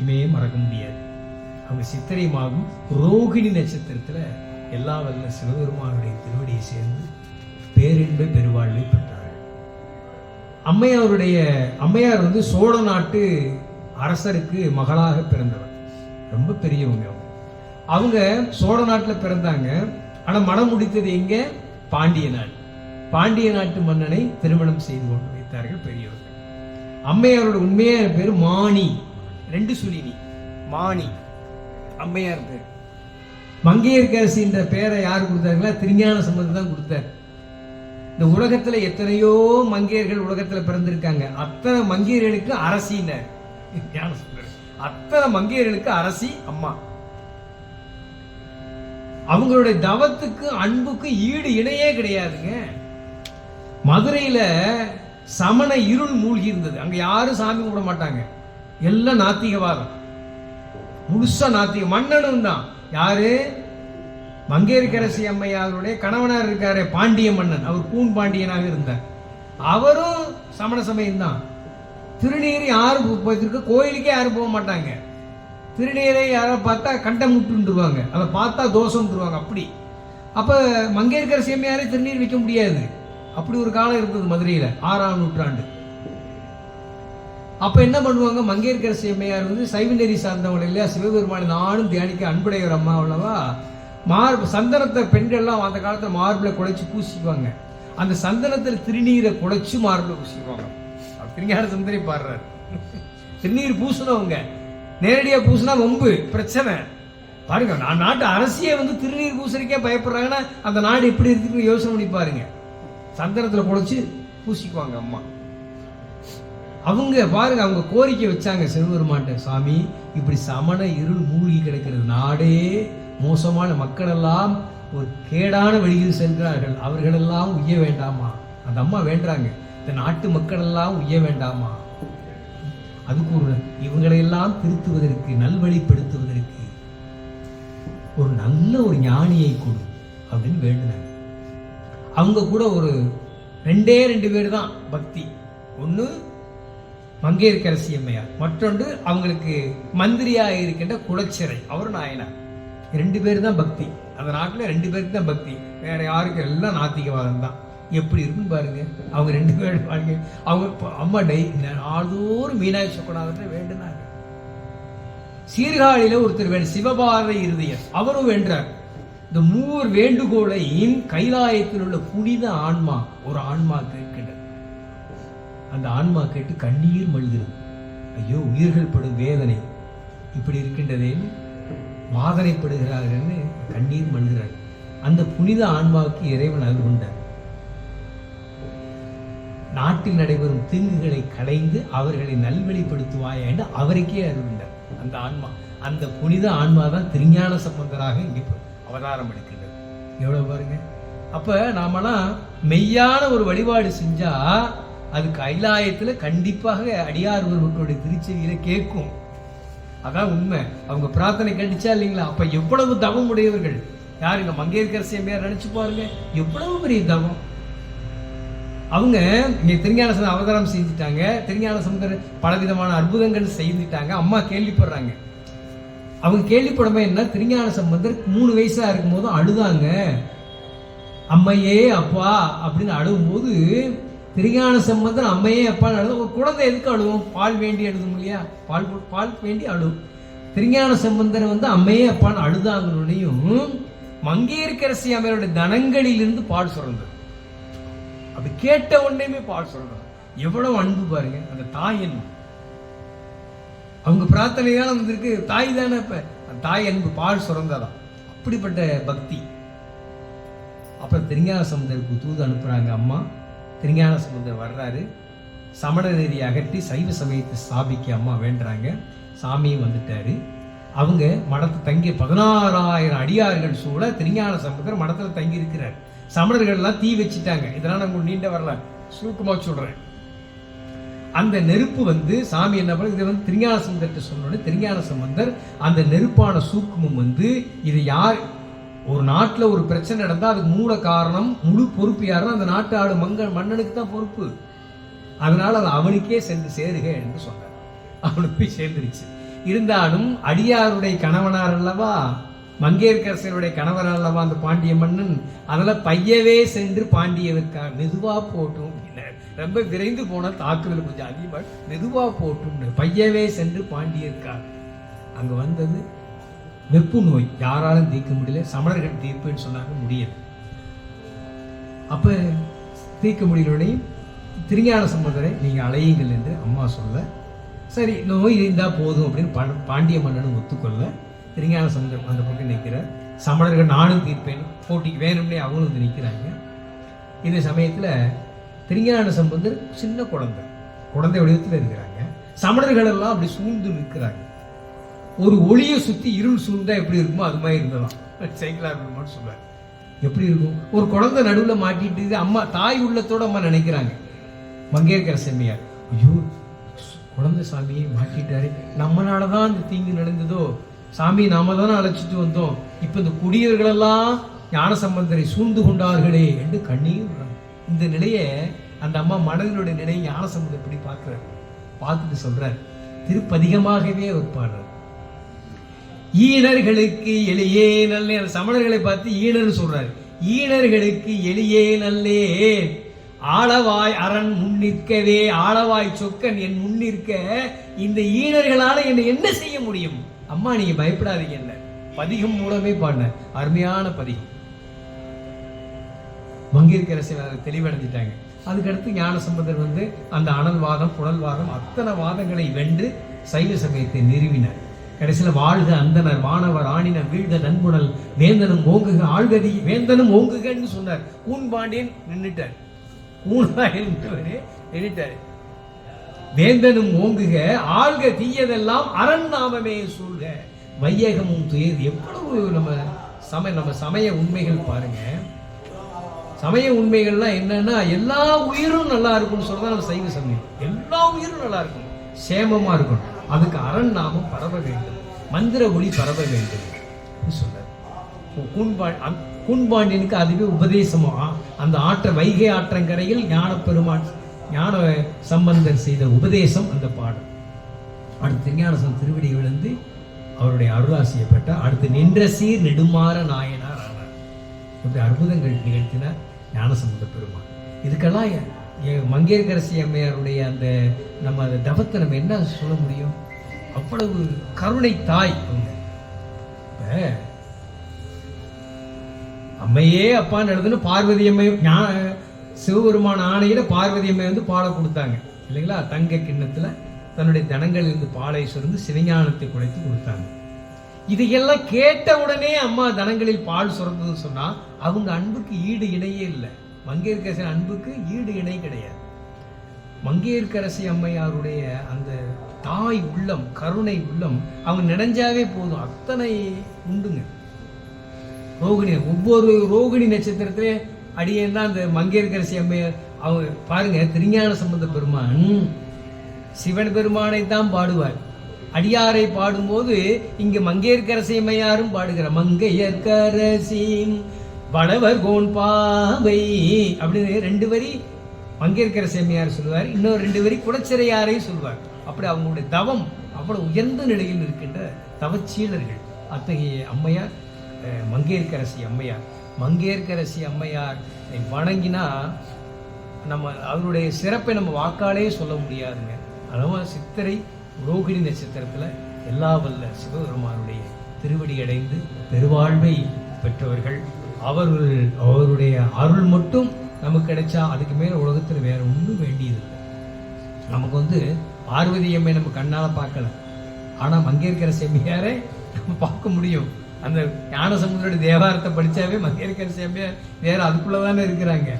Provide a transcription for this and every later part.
என்றைக்குமே மறக்க முடியாது. அவங்க சித்திரை மாதம் ரோகிணி நட்சத்திரத்துல எல்லா வல்ல சிவபெருமானுடைய திருவடியை சேர்ந்து பேரின்ப பெருவாழ்வை பெற்றார்கள். அம்மையாருடைய அம்மையார் வந்து சோழ நாட்டு அரசருக்கு மகளாக பிறந்தவர். ரொம்ப பெரியவங்க அவங்க. அவங்க சோழ நாட்டுல பிறந்தாங்க. ஆனா மனம் முடித்தது எங்க? பாண்டிய நாடு. பாண்டிய நாட்டு மன்னனை திருமணம் செய்து கொண்டு வைத்தார்கள் பெரியவர்கள் அம்மையாரோட உண்மையான பேர் மாணி. ரெண்டு சுழினி மாணி அம்மையார் பேர். மங்கையர்கரசின்ற பேரை யார் கொடுத்தாருங்களா திருஞான சம்பந்தம் தான் கொடுத்தார். இந்த உலகத்துல எத்தனையோ மங்கையர்கள் உலகத்தில் பிறந்திருக்காங்க. அத்தனை மங்கையர்களுக்கு அரசினர். அத்தனை மங்கையர்களுக்கு அரசி அம்மா. அவங்களுடைய தவத்துக்கு அன்புக்கு ஈடு இணையே கிடையாதுங்க. மதுரையில சமண இருள் மூழ்கி இருந்தது. அங்க யாரும் சாமி கும்பிட மாட்டாங்க. எல்லாம் நாத்திகவாதம். முழுசா நாத்திக மன்னனும் தான். யாரு? மங்கையர்கரசி அம்மையாருடைய கணவனார் இருக்காரு பாண்டிய மன்னன். அவர் கூன் பாண்டியனாக இருந்தார். அவரும் சமண சமயம் தான். திருநீர் யாரும் போயிருக்க கோயிலுக்கே யாரும் போக மாட்டாங்க. திருநீரை யாரை பார்த்தா கண்டம் முட்டுருவாங்க அதை பார்த்தா தோஷம்ன்றுவாங்க. அப்படி. அப்போ மங்கையர்கரசி அம்மையாரே திருநீர் வைக்க முடியாது. அப்படி ஒரு காலம் இருந்தது மதுரையில். ஆறாம் நூற்றாண்டு. அப்போ என்ன பண்ணுவாங்க? மங்கையர்கரசி அம்மையார் வந்து சைவநெறி சார்ந்தவங்க இல்லையா? சிவபெருமானை நானும் தியானிக்க அன்புடையவர் அம்மா அவ்வளவா? மார்பு சந்தனத்தை பெண்கள்லாம் அந்த காலத்தில் மார்பில் குழைச்சி பூசிக்குவாங்க. அந்த சந்தனத்தில் திருநீரை குழைச்சி மார்பில் பூசிக்குவாங்க. திருஞான சுந்தரி பாடுறாரு. திருநீர் பூசினவங்க நேரடியாக பூசினா வம்பு. பிரச்சனை. பாருங்க நான் நாட்டு அரசியே வந்து திருநீர் பூசணிக்கே பயப்படுறாங்கன்னா அந்த நாடு எப்படி இருக்குன்னு யோசனை பண்ணி பாருங்க. சந்தனத்தில் குழைச்சி பூசிக்குவாங்க அம்மா. அவங்க பாருங்க அவங்க கோரிக்கை வச்சாங்க சிவபெருமான்ட்ட சாமி இப்படி சமண இருள் மூழ்கி கிடக்கிறது. நாடே மோசமான மக்களெல்லாம் ஒரு கேடான வழியில் செல்கிறார்கள். அவர்களெல்லாம் உய்ய வேண்டாமா? அந்த அம்மா வேண்டாங்க இந்த நாட்டு மக்களெல்லாம் உய்ய வேண்டாமா? அதுக்கு ஒரு இவங்களையெல்லாம் திருத்துவதற்கு நல்வழிப்படுத்துவதற்கு ஒரு நல்ல ஒரு ஞானியை கொடு அப்படின்னு வேண்டினாங்க. அவங்க கூட ஒரு ரெண்டே ரெண்டு பேர் தான் பக்தி. ஒன்று மங்கையர்கரசி அம்மையார் மற்றொன்று அவங்களுக்கு மந்திரியாக இருக்கின்ற குலச்சிறை அவர் நாயனார். ரெண்டு பேர் தான் பக்தி. அந்த நாட்டில் ரெண்டு பேருக்கு தான் பக்தி. வேற யாருக்கும் எல்லாம் நாத்திகவாதம் தான். எப்படி இருக்குன்னு பாருங்க. அவங்க ரெண்டு பேரும் வாழ்க்கை. அவங்க அம்மா டை நாள்தோறும் மீனாட்சி சொக்கநாதத்தை வேண்டுனாங்க. சீர்காழியில ஒருத்தர் வேணும் சிவபாரதி இருதயர். அவரும் வென்றார் இந்த மூவர் வேண்டுகோளையும் கைலாயத்தில் உள்ள புனித ஆன்மா ஒரு ஆன்மா கேட்கின்றது அந்த ஆன்மா கேட்டு கண்ணீர் மல்கிறது. ஐயோ உயிர்கள் படும் வேதனை. இப்படி இருக்கின்றதேன்னு வாதனைப்படுகிறார்கள்னு கண்ணீர் மல்கிறார் அந்த புனித ஆன்மாவுக்கு இறைவன் அருள் உண்டார். நாட்டில் நடைபெறும் தீங்குகளை களைந்து அவர்களை நல்வழிப்படுத்துவாய் என்று அவருக்கே அருள்ந்தார் அந்த ஆன்மா அந்த புனித ஆன்மா தான் திருஞான சம்பந்தராக இங்கே அவதாரம் எடுக்கின்றது. எவ்வளவு பாருங்க. அப்ப நாமெல்லாம் மெய்யான ஒரு வழிபாடு செஞ்சா அது கைலாயத்தில் கண்டிப்பாக அடியார் ஒருவர்களுடைய திருச்செவியில கேட்கும். அதான் உண்மை. அவங்க பிரார்த்தனை கண்டிச்சா இல்லைங்களா? அப்போ எவ்வளவு தவம் உடையவர்கள்? யாருங்க மங்கையர்கரசி அம்மையார் நினச்சி பாருங்க. எவ்வளவு பெரிய தவம். அவங்க இங்கே திருஞான அவதாரம் செஞ்சுட்டாங்க திருஞான சம்பந்தர் பலவிதமான அற்புதங்கள் செய்துட்டாங்க. அம்மா கேள்விப்படுறாங்க. அவங்க கேள்விப்படமே என்ன? திருஞான சம்பந்தர் மூணு வயசா இருக்கும்போது அழுதாங்க. அம்மையே அப்பா அப்படின்னு அழுகும்போது திருஞான சம்பந்தம் அம்மையே அப்பா அழுது ஒரு குழந்தை எதுக்கு அழுவும்? பால் வேண்டி அழுதும் இல்லையா? பால் பால் வேண்டி அழுவும் திருஞான சம்பந்தர் வந்து அம்மையே அப்பான் அழுதாங்கனுடையும் மங்கையர்கரசி அம்மையோட தனங்களிலிருந்து பால் சுரந்தது. அப்படி கேட்ட உடனேமே பால் சொல்றாங்க எவ்வளவு அன்பு பாருங்க அந்த தாய் அன்பு அவங்க பிரார்த்தனையால வந்திருக்கு தாய் தானே இப்ப அந்த தாய் அன்பு பால் சுரந்ததாம் அப்படிப்பட்ட பக்தி. அப்புறம் திருஞான சமுதருக்கு தூது அனுப்புறாங்க அம்மா. திருஞான சமுதர் வர்றாரு. சமண நெறி அகற்றி சைவ சமயத்தை ஸ்தாபிக்க அம்மா வேண்டுறாங்க. சாமியும் வந்துட்டாரு. அவங்க மடத்தை தங்கி பதினாறாயிரம் அடியார்கள் சூழ திருஞான சமுதர் மடத்தில் தங்கி இருக்கிறார். சமணர்கள்லாம் தீ வச்சுட்டாங்க. இதெல்லாம் நம்ம நீண்ட வரலாம் சுருக்கமாக சொல்கிறேன் அந்த நெருப்பு வந்து சாமி என்ன பண்ண இதை வந்து திருஞான சம்பந்தர்கிட்ட சொன்னோடனே திருஞான சம்பந்தர் அந்த நெருப்பான சூக்குமம் வந்து இது யார் ஒரு நாட்டில் ஒரு பிரச்சனை நடந்தால் அதுக்கு மூல காரணம் முழு பொறுப்பு யாருன்னா அந்த நாட்டு ஆடு மங்க மன்னனுக்கு தான் பொறுப்பு. அதனால் அது அவனுக்கே சென்று சேருக என்று சொன்னார். அவனுக்கு போய் சேர்ந்துருச்சு. இருந்தாலும் அடியாருடைய கணவனார் அல்லவா மங்கையர்கரசனுடைய கணவர் அல்லவா அந்த பாண்டிய மன்னன் அதில் பையவே சென்று பாண்டியவர்க்கா மெதுவாக போட்டும் ரொம்ப விரைந்து போன தாக்குதல் கொஞ்சம் அதிகமாக மெதுவாக போட்டும் பையவே சென்று பாண்டியர்க்கா அங்கே வந்தது வெப்பு நோய் யாராலும் தீர்க்க முடியல சமணர்கள் தீர்ப்புன்னு சொன்னாங்க முடியல. அப்ப தீர்க்க முடியலோடனே திருஞான சம்பந்தரை நீங்கள் அலையுங்கள் என்று அம்மா சொல்ல சரி நோய் இருந்தால் போதும் அப்படின்னு பா- பாண்டிய மன்னனும் ஒத்துக்கொள்ள திருஞான சம்பந்தம் அந்த பக்கம் நிற்கிறார். சமணர்கள் நானும் தீர்ப்பேன் போட்டிக்கு வேணும்னே அவங்களும் வந்து நிற்கிறாங்க. இந்த சமயத்தில் திருஞான சம்பந்தர் சின்ன குழந்தை குழந்தை வடிவத்தில் இருக்கிறாங்க. சமணர்கள் எல்லாம் அப்படி சூழ்ந்து நிற்கிறாங்க. ஒரு ஒளியை சுத்தி இருள் சூழ்ந்தா எப்படி இருக்குமோ அது மாதிரி இருந்ததாம் சைக்கிளா பெருமான்னு சொல்றாரு. எப்படி இருக்கும்? ஒரு குழந்தை நடுவுல மாட்டிட்டு அம்மா தாய் உள்ளத்தோட அம்மா நினைக்கிறாங்க. மங்கையர்கர செம்மையார் ஐயோ குழந்தை சாமியை மாட்டிட்டாரு. நம்மனால தான் இந்த தீங்கு நடந்ததோ? சாமி நாம தானே அழைச்சிட்டு வந்தோம். இப்ப இந்த குடியர்களெல்லாம் ஞான சம்பந்தரை சூழ்ந்து கொண்டார்களே என்று கண்ணீர். இந்த நிலையை அந்த அம்மா மனதினுடைய நிலையை ஞான சம்பந்தர் இப்படி பார்க்கிறார்? பார்த்துட்டு சொல்றார் திருப்பதிகமாகவே அவர் பாடுறார். ஈனர்களுக்கு எளியே நல்லே அந்த சமணர்களை பார்த்து ஈனர்னு சொல்றாரு. ஈனர்களுக்கு எளியே நல்லே ஆளவாய் அரண் முன்னிற்கவே ஆளவாய் சொக்கன் என் முன்னிற்க இந்த ஈனர்களால என்னை என்ன செய்ய முடியும்? அம்மா நீங்க பயப்படாதீங்க என்ன. பதிகம் மூலமே பாடின அருமையான பதிகம். மங்கிருக்கரசை தெளிவடைஞ்சிட்டாங்க. அதுக்கடுத்து ஞான சம்பந்தர் வந்து அந்த அனல்வாதம் புனல்வாதம் அத்தனை வாதங்களை வென்று சைவ சமயத்தை நிறுவினார். கடைசியில் வாழ்க அந்தனர் வானவர் ஆணின வீழ்க நண்புணல் வேந்தனும் ஓங்குக ஆழ்கதி வேந்தனும் ஓங்குகன்னு சொன்னார். ஊன் பாண்டியன் நின்றுட்டார் நின்றுட்டார் வேந்தனும் ஓங்குக ஆழ்க தீயதெல்லாம் அரண் நாமமே சூழ்க வையகமும் துயர் எவ்வளவு நம்ம சமய நம்ம சமய உண்மைகள் பாருங்க. சமய உண்மைகள்லாம் என்னன்னா எல்லா உயிரும் நல்லா இருக்கும்னு சொல்றதா நம்ம சைவ சமயம். எல்லா உயிரும் நல்லா இருக்கும். சேமமா இருக்கணும் அதுக்கு அரண் நாமம் பரவ வேண்டும். மந்திர ஒளி பரவ வேண்டும் ன்னு சொல்றாரு இப்போ அதுவே உபதேசமா? அந்த ஆற்ற வைகை ஆற்றங்கரையில் ஞான பெருமான் ஞான சம்பந்தர் செய்த உபதேசம் அந்த பாடல். அடுத்து ஞானசம் திருவடி விழுந்து அவருடைய அருளாசியை பெற்றார். அடுத்து நின்ற சீர் நெடுமாற நாயனார் ஆனார். இப்படி அற்புதங்கள் நிகழ்த்தினார் ஞானசம்பந்த பெருமான். இதுக்கெல்லாம் மங்கையர்கரசி அம்மையாருடைய அந்த நம்ம அந்த தவத்தை நம்ம என்ன சொல்ல முடியும்? அவ்வளவு கருணை தாய் அம்மையே அப்பான்னு எழுதுன்னு பார்வதி அம்மை சிவபெருமான ஆணையில பார்வதி அம்மை வந்து பாலை கொடுத்தாங்க. இல்லைங்களா? தங்க கிண்ணத்துல தன்னுடைய தனங்களிலிருந்து பாலை சுரந்து சிவஞானத்தை குலைத்து கொடுத்தாங்க. இதையெல்லாம் கேட்ட உடனே அம்மா தனங்களில் பால் சுரந்ததுன்னு சொன்னா அவங்க அன்புக்கு ஈடு இணையே இல்லை. மங்கையர்கரசி அன்புக்கு ஈடு இணை கிடையாது. மங்கையர்கரசி அம்மையாருடைய அந்த தாய் உள்ளம் கருணை உள்ளம் அவங்க நினைஞ்சாவே போதும். அத்தனை உண்டுங்க. ரோகிணி ஒவ்வொரு ரோகிணி நட்சத்திரத்திலே அடியேன் தான் அந்த மங்கையர்கரசி அம்மையார் அவங்க பாருங்க திருஞான சம்பந்த பெருமான் சிவன் பெருமானை தான் பாடுவார். அடியாரை பாடும்போது இங்கு மங்கையர்கரசி அம்மையாரும் பாடுகிறார். மங்கையர்கரசி வளவர் கோன் பாவை அப்படின்னு ரெண்டு வரி பங்கேற்கிற சேமியார் சொல்லுவார். இன்னொரு ரெண்டு வரி குடச்சிறையாரையும் சொல்லுவார். அப்படி அவங்களுடைய தவம் அவ்வளவு உயர்ந்த நிலையில் இருக்கின்ற தவச்சீலர்கள். அத்தகைய அம்மையார் மங்கேற்கரசி அம்மையார். மங்கேற்கரசி அம்மையார் வணங்கினா நம்ம அவருடைய சிறப்பை நம்ம வாக்காலே சொல்ல முடியாதுங்க. அதனால சித்திரை ரோகிணி நட்சத்திரத்தில் எல்லா வல்ல சிவபெருமானுடைய திருவடி அடைந்து பெருவாழ்வை பெற்றவர்கள். அவர்கள் அவருடைய அருள் மட்டும் நமக்கு கிடைச்சா அதுக்கு மேல உலகத்தில் வேற ஒன்றும் வேண்டியது நமக்கு வந்து பார்வதி அம்மை நம்ம கண்ணால் பார்க்கல. ஆனால் மங்கையர்கர செம்மியாரை நம்ம பார்க்க முடியும். அந்த ஞானசமுதரோட தேவாரத்தை படித்தாவே மங்கையர்கர செம்மியார் வேற அதுக்குள்ளதானே இருக்கிறாங்க.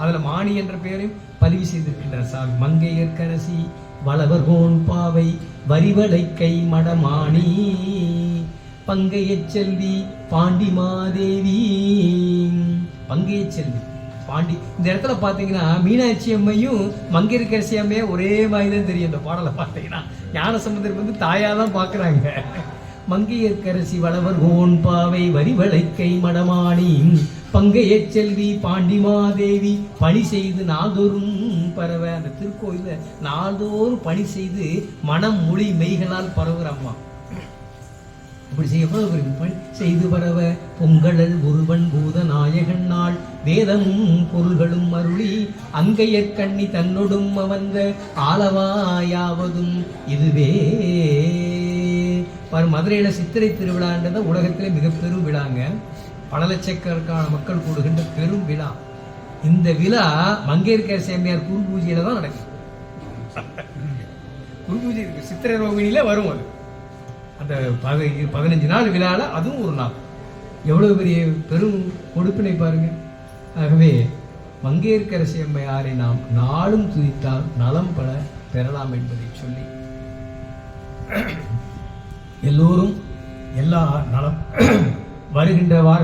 அதில் மாணி என்ற பெயரையும் பதிவு செய்திருக்கின்றார் சாமி. மங்கையர்கரசி வளவர் கோன் பாவை வரிவளை கை மடமாணி பங்கையச் செல்வி பாண்டி மாதேவி. பங்கையச் செல்வி பாண்டி. இந்த இடத்துல பார்த்தீங்கன்னா மீனாட்சி அம்மையும் மங்கையர்கரசி அம்மையும் ஒரே மாதிரி தான் தெரியும் இந்த பாடலை பார்த்தீங்கன்னா. ஞானசமுதர் வந்து தாயாக தான் பார்க்குறாங்க. மங்கையர்கரசி வளவர் கோன் பாவை வரிவளை கை மடமாணி பங்கைய செல்வி பாண்டிமாதேவி பணி செய்து நாள்தோறும் பரவ. அந்த திருக்கோயில நாள்தோறும் பணி செய்து மனம் மொழி மெய்களால் பரவுற அம்மா. இப்படி செய்ய எவ்வளவு பெரிய செய்து பரவ பொங்கழல் ஒருவன் பூத நாயகன் நாள். வேதமும் பொருள்களும் அருளி அங்கையற்கண்ணி தன்னொடும் அவந்த ஆலவாயாவதும் இதுவே. பாரு மதுரையில் சித்திரை திருவிழான்றத உலகத்திலே மிக பெரும் விழாங்க. பல லட்சக்கணக்கான மக்கள் கூடுகின்ற பெரும் விழா. இந்த விழா மங்கையர்கர் சேமியார் குரு பூஜையில தான் நடக்கும் குரு பூஜை சித்திரை ரோகிணியில வரும் அது. அந்த பதி- பதினஞ்சு நாள் விழால அதுவும் ஒரு நாள். எவ்வளவு பெரிய பெரும் கொடுப்பினை பாருங்க. ஆகவே மங்கையர்க்கரசி அம்மையாரை நாம் நாளும் துதித்தால் நலம் பல பெறலாம் என்பதை சொல்லி எல்லோரும் எல்லா நலம் வருகின்ற வார